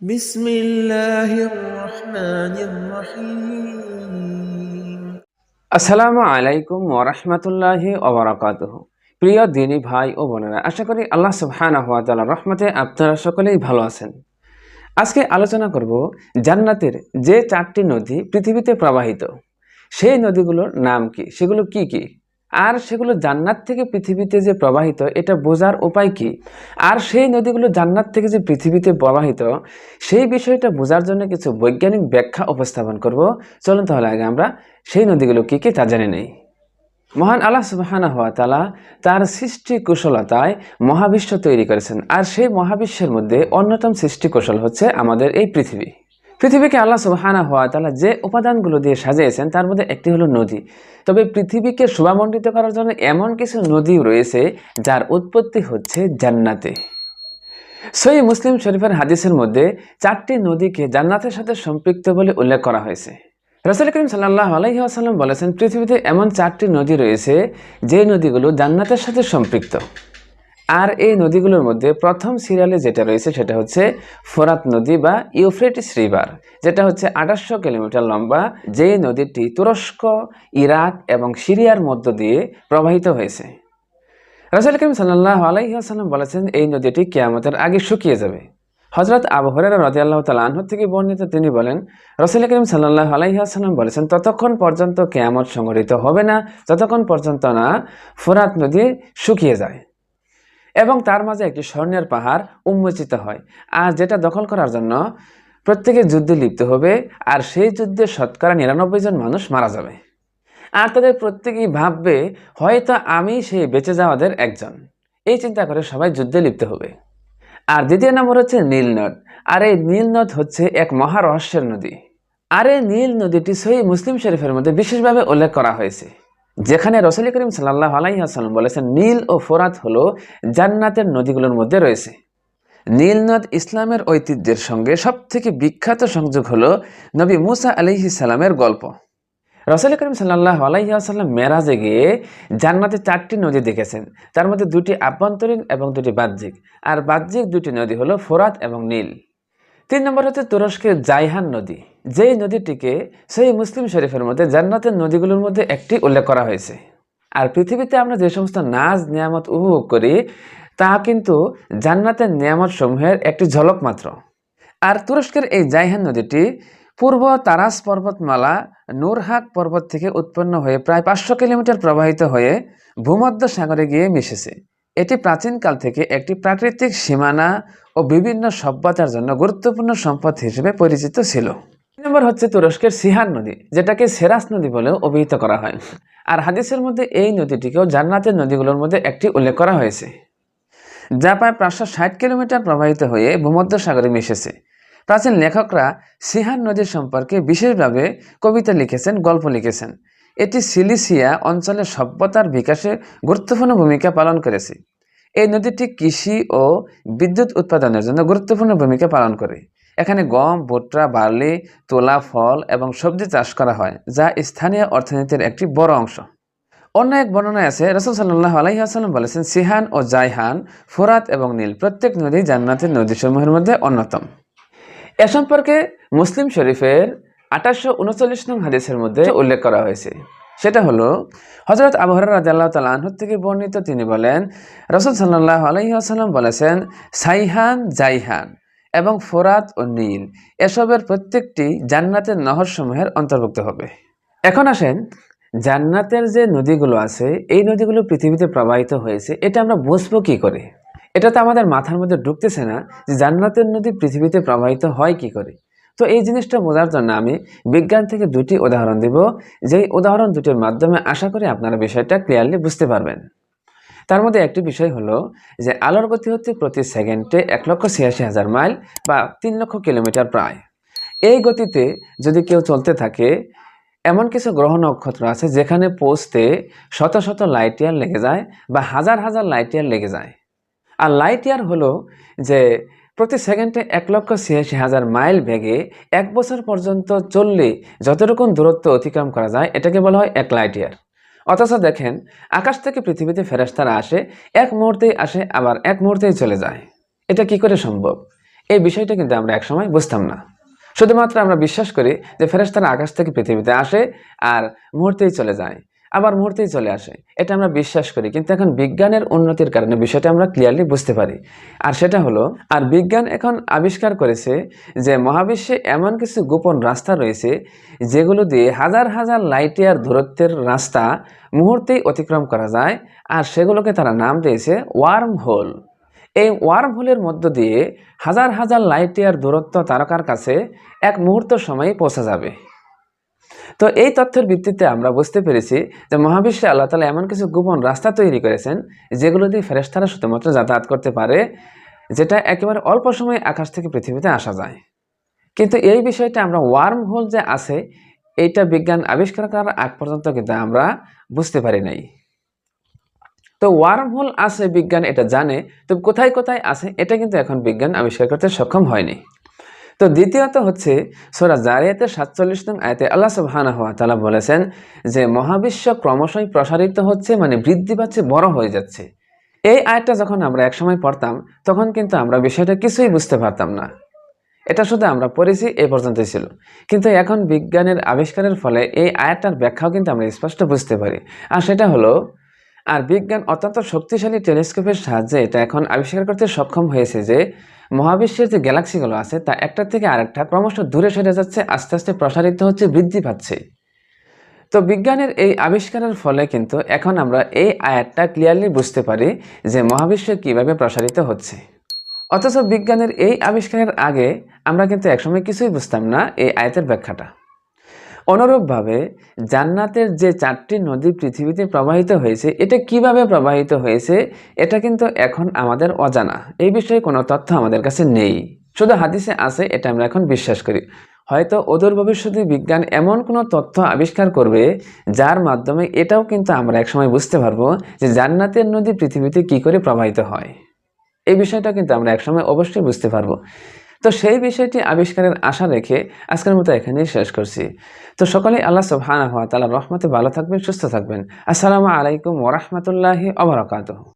بسم الله الرحمن الرحيم আসসালামু আলাইকুম ওরহমতুল্লাহি ওবরাকাতুহ প্রিয় দিনী ভাই ও বোনেরা আশা করি আল্লাহ সুবহানাহু ওয়া তাআলার রহমতে আপনারা সকলেই ভালো আছেন আজকে আলোচনা করব জান্নাতের যে চারটি নদী পৃথিবীতে প্রবাহিত সেই নদীগুলোর নাম কি সেগুলো কি কি আর সেগুলো জান্নাত থেকে পৃথিবীতে যে প্রবাহিত, এটা বোঝার উপায় কি? আর সেই নদীগুলো জান্নাত থেকে যে পৃথিবীতে প্রবাহিত, সেই বিষয়টা বোঝার জন্য কিছু বৈজ্ঞানিক ব্যাখ্যা উপস্থাপন করব। চলুন তাহলে আগে আমরা সেই নদীগুলো কী কি তা জেনে নেই। মহান আল্লাহ সুবাহানা হওয়া তালা তার সৃষ্টি কুশলতায় মহাবিশ্ব তৈরি করেছেন। আর সেই মহাবিশ্বের মধ্যে অন্যতম সৃষ্টি কৌশল হচ্ছে আমাদের এই পৃথিবী। পৃথিবীকে আল্লাহ সুবাহানা হওয়া তালা যে উপাদানগুলো দিয়ে সাজিয়েছেন, তার মধ্যে একটি হলো নদী। তবে পৃথিবীকে শোভামণ্ডিত করার জন্য এমন কিছু নদী রয়েছে যার উৎপত্তি হচ্ছে জান্নাতে। সই মুসলিম শরীফের হাদিসের মধ্যে চারটি নদীকে জান্নাতের সাথে সম্পৃক্ত বলে উল্লেখ করা হয়েছে। রসুল করিম সাল্লাহ আলহিহাসাল্লাম বলেছেন, পৃথিবীতে এমন চারটি নদী রয়েছে যে নদীগুলো জান্নাতের সাথে সম্পৃক্ত। আর এই নদীগুলোর মধ্যে প্রথম সিরিয়ালে যেটা রয়েছে সেটা হচ্ছে ফোরাত নদী বা ইউফ্রেটিস রিভার, যেটা হচ্ছে আঠাশশো কিলোমিটার লম্বা যে নদীটি তুরস্ক, ইরাক এবং সিরিয়ার মধ্য দিয়ে প্রবাহিত হয়েছে। রাসুল করিম সাল্লাহ আলাইসাল্লাম বলেছেন, এই নদীটি কেয়ামতের আগে শুকিয়ে যাবে। হজরত আবু হরেরা রদি আল্লাহ তালাহ থেকে বর্ণিত তিনি বলেন, রসুল করিম সাল্লাহ আলাইসাল্লাম বলেছেন, ততক্ষণ পর্যন্ত কেয়ামত সংগঠিত হবে না, যতক্ষণ পর্যন্ত না ফোরাত নদী শুকিয়ে যায়। এবং তার মাঝে একটি স্বর্ণের পাহাড় উন্মোচিত হয়। আর যেটা দখল করার জন্য প্রত্যেকে যুদ্ধে লিপ্ত হবে, আর সেই যুদ্ধে শতকরা নিরানব্বই জন মানুষ মারা যাবে। আর তাদের প্রত্যেকেই ভাববে, হয়তো আমি সেই বেঁচে যাওয়াদের একজন। এই চিন্তা করে সবাই যুদ্ধে লিপ্ত হবে। আর দ্বিতীয় নম্বর হচ্ছে নীল নদ। আর এই নীল নদ হচ্ছে এক মহারহস্যের নদী। আর এই নীল নদীটি সহি মুসলিম শরীফের মধ্যে বিশেষভাবে উল্লেখ করা হয়েছে। যেখানে রসুল করিম সাল্লাহ আলাইহাসাল্লাম বলেছেন, নীল ও ফোরাত হলো জান্নাতের নদীগুলোর মধ্যে রয়েছে। নীল নদ ইসলামের ঐতিহ্যের সঙ্গে সবথেকে বিখ্যাত সংযোগ হলো নবী মুসা আলিহি সালামের গল্প। রসুল করিম সাল্লাহ আলাইসাল্লাম মেরাজে গিয়ে জান্নাতে চারটি নদী দেখেছেন। তার মধ্যে দুটি আভ্যন্তরীণ এবং দুটি বাহ্যিক। আর বাহ্যিক দুটি নদী হলো ফোরাত এবং নীল। তিন নম্বর হচ্ছে তুরস্কের জাইহান নদী। যেই নদীটিকে সেই মুসলিম শরীফের মধ্যে, জান্নাতের নদীগুলোর মধ্যে একটি উল্লেখ করা হয়েছে। আর পৃথিবীতে আমরা যে সমস্ত নাজ, নিয়ামত উপভোগ করি, তা কিন্তু জান্নাতের নিয়ামত সমূহের একটি ঝলক মাত্র। আর তুরস্কের এই জাইহান নদীটি পূর্ব তারাস পর্বতমালা নূরহাক পর্বত থেকে উৎপন্ন হয়ে প্রায় পাঁচশো কিলোমিটার প্রবাহিত হয়ে ভূমধ্য সাগরে গিয়ে মিশেছে। এটি প্রাচীনকাল থেকে একটি প্রাকৃতিক সীমানা ও বিভিন্ন সভ্যতার জন্য গুরুত্বপূর্ণ সম্পদ হিসেবে পরিচিত ছিল। নম্বর হচ্ছে তুরস্কের সিহান নদী, যেটাকে সেরাস নদী বলেও অভিহিত করা হয়। আর হাদিসের মধ্যে এই নদীটিকেও জান্নাতের নদীগুলোর মধ্যে একটি উল্লেখ করা হয়েছে, যা প্রায় পাঁচশো ষাট কিলোমিটার প্রবাহিত হয়ে ভূমধ্য সাগরে মিশেছে। প্রাচীন লেখকরা সিহান নদী সম্পর্কে বিশেষভাবে কবিতা লিখেছেন, গল্প লিখেছেন। এটি সিলিসিয়া অঞ্চলের সভ্যতার বিকাশে গুরুত্বপূর্ণ ভূমিকা পালন করেছে। এই নদীটি কৃষি ও বিদ্যুৎ উৎপাদনের জন্য গুরুত্বপূর্ণ ভূমিকা পালন করে। এখানে গম, ভুট্টা, বার্লি, তোলা, ফল এবং সবজি চাষ করা হয়, যা স্থানীয় অর্থনীতির একটি বড় অংশ। অন্য এক বর্ণনায় আছে, রসুল সাল্লাহ আলাইসাল্লাম বলেছেন, সিহান ও জাইহান, ফোরাত এবং নীল, প্রত্যেক নদী জান্নাতের নদীসমূহের মধ্যে অন্যতম। এ সম্পর্কে মুসলিম শরীফের আঠাশশো উনচল্লিশ নং হাদিসের মধ্যে উল্লেখ করা হয়েছে। সেটা হলো হজরত আবহর রাজাল্লাহ তালাহ থেকে বর্ণিত তিনি বলেন, রসুল সাল্লাহ আলহিহাসাল্লাম বলেছেন, সাইহান, জাইহান এবং ফোরাত ও নীল, এসবের প্রত্যেকটি জান্নাতের নহরসমূহের অন্তর্ভুক্ত হবে। এখন আসেন, জান্নাতের যে নদীগুলো আছে, এই নদীগুলো পৃথিবীতে প্রবাহিত হয়েছে, এটা আমরা বুঝব কী করে? এটা তো আমাদের মাথার মধ্যে ঢুকতেছে না যে জান্নাতের নদী পৃথিবীতে প্রবাহিত হয় কি করে? তো এই জিনিসটা বোঝার জন্য আমি বিজ্ঞান থেকে দুটি উদাহরণ দিব, যেই উদাহরণ দুটির মাধ্যমে আশা করি আপনারা বিষয়টা ক্লিয়ারলি বুঝতে পারবেন। তার মধ্যে একটি বিষয় হলো যে আলোর গতি হচ্ছে প্রতি সেকেন্ডে এক লক্ষ ছিয়াশি হাজার মাইল বা তিন লক্ষ কিলোমিটার প্রায়। এই গতিতে যদি কেউ চলতে থাকে, এমন কিছু গ্রহ নক্ষত্র আছে যেখানে পৌঁছতে শত শত লাইট ইয়ার লেগে যায় বা হাজার হাজার লাইট ইয়ার লেগে যায়। আর লাইট ইয়ার হলো যে প্রতি সেকেন্ডে এক লক্ষ ছিয়াশি হাজার মাইল বেগে এক বছর পর্যন্ত চললে যতটুকু দূরত্ব অতিক্রম করা যায়, এটাকে বলা হয় এক লাইট ইয়ার অথচ দেখেন, আকাশ থেকে পৃথিবীতে ফেরেশতারা আসে, এক মুহূর্তেই আসে, আবার এক মুহূর্তেই চলে যায়। এটা কি করে সম্ভব? এই বিষয়টা কিন্তু আমরা একসময় বুঝতাম না। শুধুমাত্র আমরা বিশ্বাস করি যে ফেরেশতারা আকাশ থেকে পৃথিবীতে আসে আর মুহূর্তেই চলে যায়। আবার মুহূর্তেই চলে আসে। এটা আমরা বিশ্বাস করি। কিন্তু এখন বিজ্ঞানের উন্নতির কারণে বিষয়টা আমরা ক্লিয়ারলি বুঝতে পারি। আর সেটা হলো, আর বিজ্ঞান এখন আবিষ্কার করেছে যে মহাবিশ্বে এমন কিছু গোপন রাস্তা রয়েছে যেগুলো দিয়ে হাজার হাজার লাইট ইয়ার দূরত্বের রাস্তা মুহূর্তেই অতিক্রম করা যায় আর সেগুলোকে তারা নাম দিয়েছে ওয়ার্ম হোল এই ওয়ার্ম হোলের মধ্য দিয়ে হাজার হাজার লাইট ইয়ার দূরত্ব তারকার কাছে এক মুহূর্ত সময়ে পৌঁছা যাবে। তো এই তথ্যের ভিত্তিতে আমরা বুঝতে পেরেছি যে মহাবিশ্বে আল্লাহ তালা এমন কিছু গোপন রাস্তা তৈরি করেছেন, যেগুলো দিয়ে ফেরেশতারা শুধুমাত্র যাতায়াত করতে পারে, যেটা একেবারে অল্প সময়ে আকাশ থেকে পৃথিবীতে আসা যায়। কিন্তু এই বিষয়টা আমরা ওয়ার্ম হোল যে আছে, এইটা বিজ্ঞান আবিষ্কার করার আগ পর্যন্ত কিন্তু আমরা বুঝতে পারি নাই। তো ওয়ার্ম হোল আছে, বিজ্ঞান এটা জানে, তো কোথায় কোথায় আছে, এটা কিন্তু এখন বিজ্ঞান আবিষ্কার করতে সক্ষম হয়নি। তো দ্বিতীয়ত হচ্ছে সোরা জারিয়াতে সাতচল্লিশ নং আয়তে আল্লাহ সুবহানাহু হওয়া তালা বলেছেন যে মহাবিশ্ব ক্রমশই প্রসারিত হচ্ছে মানে বৃদ্ধি পাচ্ছে, বড় হয়ে যাচ্ছে। এই আয়টা যখন আমরা একসময় পড়তাম, তখন কিন্তু আমরা বিষয়টা কিছুই বুঝতে পারতাম না। এটা শুধু আমরা পড়েছি এই পর্যন্তই ছিল। কিন্তু এখন বিজ্ঞানের আবিষ্কারের ফলে এই আয়াতটার ব্যাখ্যাও কিন্তু আমরা স্পষ্ট বুঝতে পারি। আর সেটা হলো, আর বিজ্ঞান অত্যন্ত শক্তিশালী টেলিস্কোপের সাহায্যে এটা এখন আবিষ্কার করতে সক্ষম হয়েছে যে মহাবিশ্বের যে গ্যালাক্সিগুলো আছে, তা একটা থেকে আরেকটা ক্রমশ দূরে সরে যাচ্ছে, আস্তে আস্তে প্রসারিত হচ্ছে, বৃদ্ধি পাচ্ছে। তো বিজ্ঞানের এই আবিষ্কারের ফলে কিন্তু এখন আমরা এই আয়াতটা ক্লিয়ারলি বুঝতে পারি যে মহাবিশ্ব কীভাবে প্রসারিত হচ্ছে। অথচ বিজ্ঞানের এই আবিষ্কারের আগে আমরা কিন্তু একসময় কিছুই বুঝতাম না এই আয়াতের ব্যাখ্যাটা। অনুরূপভাবে জান্নাতের যে চারটি নদী পৃথিবীতে প্রবাহিত হয়েছে, এটা কীভাবে প্রবাহিত হয়েছে, এটা কিন্তু এখন আমাদের অজানা। এই বিষয়ে কোনো তথ্য আমাদের কাছে নেই। শুধু হাদিসে আছে, এটা আমরা এখন বিশ্বাস করি। হয়তো অদূর ভবিষ্যতে বিজ্ঞান এমন কোনো তথ্য আবিষ্কার করবে, যার মাধ্যমে এটাও কিন্তু আমরা একসময় বুঝতে পারব যে জান্নাতের নদী পৃথিবীতে কি করে প্রবাহিত হয়। এই বিষয়টা কিন্তু আমরা একসময় অবশ্যই বুঝতে পারব। তো সেই বিষয়টি আবিষ্কারের আশা রেখে আজকের মতো এখানেই শেষ করছি। তো সকলেই আল্লাহ সুবহানাহু ওয়া তালা রহমতে ভালো থাকবেন, সুস্থ থাকবেন। আসসালামু আলাইকুম ওয়া অবরাকাত